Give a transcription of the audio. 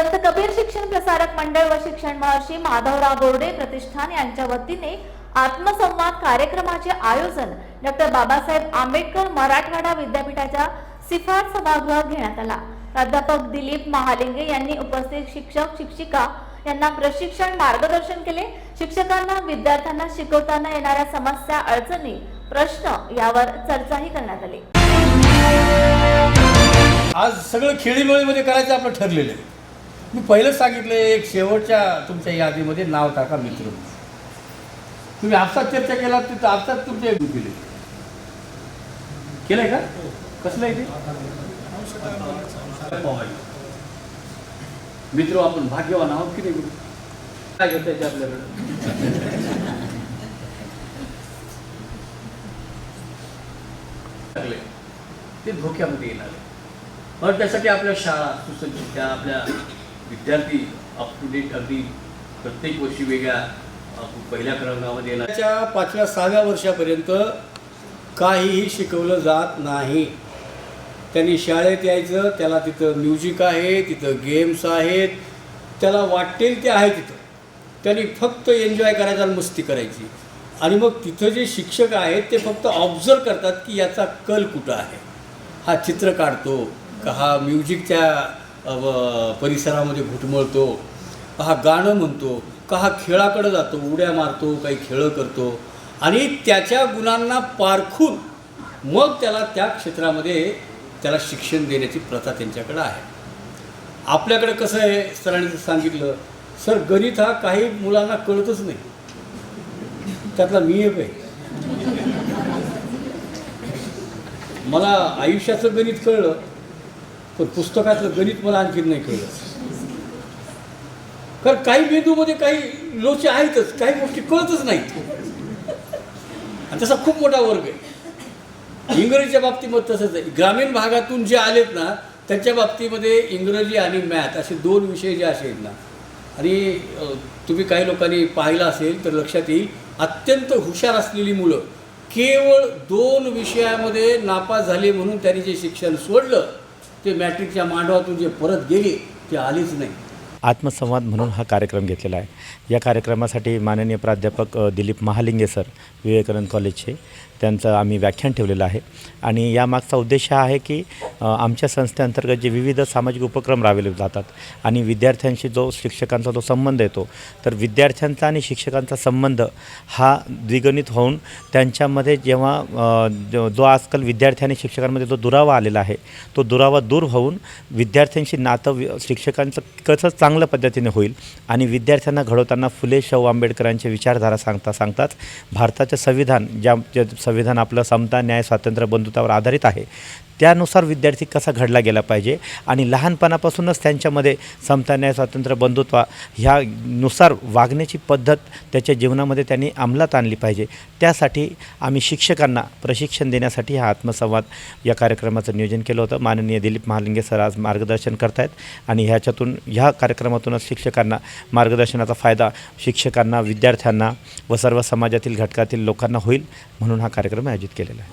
संत कबीर शिक्षण प्रसारक मंडळ व शिक्षण महर्षी माधवराव बोर्डे प्रतिष्ठान यांच्या वतीने आत्मसंवाद कार्यक्रमाचे आयोजन डॉक्टर बाबासाहेब आंबेडकर मराठवाडा विद्यापीठाच्या सिफार सभागृहात घेण्यात आला. प्राध्यापक दिलीप महालिंगे यांनी उपस्थित शिक्षक शिक्षिका यांना प्रशिक्षण मार्गदर्शन केले. शिक्षकांना विद्यार्थ्यांना शिकवताना येणाऱ्या समस्या अडचणी प्रश्न यावर चर्चाही करण्यात आली. आज सगळं खेळीमेळीमध्ये करायचं आपलं ठरलेलं आहे. मी पहिलंच सांगितलं एक शेवटच्या तुमच्या यादीमध्ये नाव टाका मित्र. तुम्ही आपसात चर्चा केला तिथं आपसात तुमचे केले. केलंय का? कसलं आहे ते? मित्र आपण भाग्यवान आहोत की नाही काय घेता येते आपल्याकडे? ते धोक्यामध्ये येणार आहे. त्यासाठी आपल्या शाळा सुसज्जित आपल्या विद्यार्थी अप टू डेट अगदी प्रत्येक वर्षी वेगळ्या पहिल्या क्रमांकामध्ये येणारच्या पाचव्या सहाव्या वर्षापर्यंत काहीही शिकवलं जात नाही. त्यांनी शाळेत यायचं त्याला तिथं म्युझिक आहे तिथं गेम्स आहेत त्याला वाटेल ते आहे तिथं. त्यांनी फक्त एन्जॉय करायचा आणि मस्ती करायची. आणि मग तिथं जे शिक्षक आहेत ते फक्त ऑब्झर्व करतात की याचा कल कुठं आहे. हा चित्र काढतो का हा म्युझिकच्या परिसरामध्ये घुटमळतो. का हा गाणं म्हणतो का हा खेळाकडे जातो उड्या मारतो काही खेळं करतो. आणि त्याच्या गुणांना पारखून मग त्याला त्या क्षेत्रामध्ये त्याला शिक्षण देण्याची प्रथा त्यांच्याकडे आहे. आपल्याकडे कसं आहे सरांनी सांगितलं सर गणित हा काही मुलांना कळतच नाही. त्यातला मी एक आहे. मला आयुष्याचं गणित कळलं पण पुस्तकातलं गणित मला आणखीन नाही कळलं. कारण काही मेंदूमध्ये काही लोचे आहेतच काही गोष्टी कळतच नाहीत. आणि तसा खूप मोठा वर्ग आहे. इंग्रजीच्या बाबतीमध्ये तसंच आहे. ग्रामीण भागातून जे आलेत ना त्यांच्या बाबतीमध्ये इंग्रजी आणि मॅथ असे दोन विषय जे असे आहेत ना आणि तुम्ही काही लोकांनी पाहिलं असेल तर लक्षात येईल अत्यंत हुशार असलेली मुलं केवळ दोन विषयामध्ये नापास झाले म्हणून त्यांनी जे शिक्षण सोडलं ते मॅट्रिकच्या मांडवातून जे परत गेले ते आलेच नाही. आत्मसंवाद म्हणून हा कार्यक्रम घेतलेला आहे. या कार्यक्रमासाठी माननीय प्राध्यापक दिलीप महालिंगे सर विवेकानंद कॉलेजचे त्यांचं आम्ही व्याख्यान ठेवलेलं आहे. आणि यामागचा उद्देश हा आहे की आमच्या संस्थेअंतर्गत जे विविध सामाजिक उपक्रम राबवले जातात आणि विद्यार्थ्यांशी जो शिक्षकांचा जो संबंध येतो तर विद्यार्थ्यांचा आणि शिक्षकांचा संबंध हा द्विगणित होऊन त्यांच्यामध्ये जेव्हा जो जो आजकाल विद्यार्थी आणि शिक्षकांमध्ये जो दुरावा आलेला आहे तो दुरावा दूर होऊन विद्यार्थ्यांशी नातं शिक्षकांचं कसं चांगल्या पद्धतीने होईल. आणि विद्यार्थ्यांना घडवताना फुले शाहू आंबेडकरांचे विचारधारा सांगता सांगताच भारताचं संविधान ज्या जे संविधान आपलं समता न्याय स्वातंत्र्य बंधुतावर आधारित आहे त्यानुसार विद्यार्थी कसा घडला गेला पाहिजे आणि लहानपणापासूनच त्यांच्यामध्ये समता न्याय स्वातंत्र्य बंधुत्व ह्यानुसार वागण्याची पद्धत त्याच्या जीवनामध्ये त्यांनी अंमलात आणली पाहिजे. त्यासाठी आम्ही शिक्षकांना प्रशिक्षण देण्यासाठी हा आत्मसंवाद या कार्यक्रमाचं नियोजन केलं होतं. माननीय दिलीप महालिंगे सर आज मार्गदर्शन करत आहेत आणि ह्याच्यातून ह्या कार्यक्रमातूनच शिक्षकांना मार्गदर्शनाचा फायदा शिक्षकांना विद्यार्थ्यांना व सर्व समाजातील घटकातील लोकांना होईल म्हणून हा कार्यक्रम आयोजित केलेला आहे.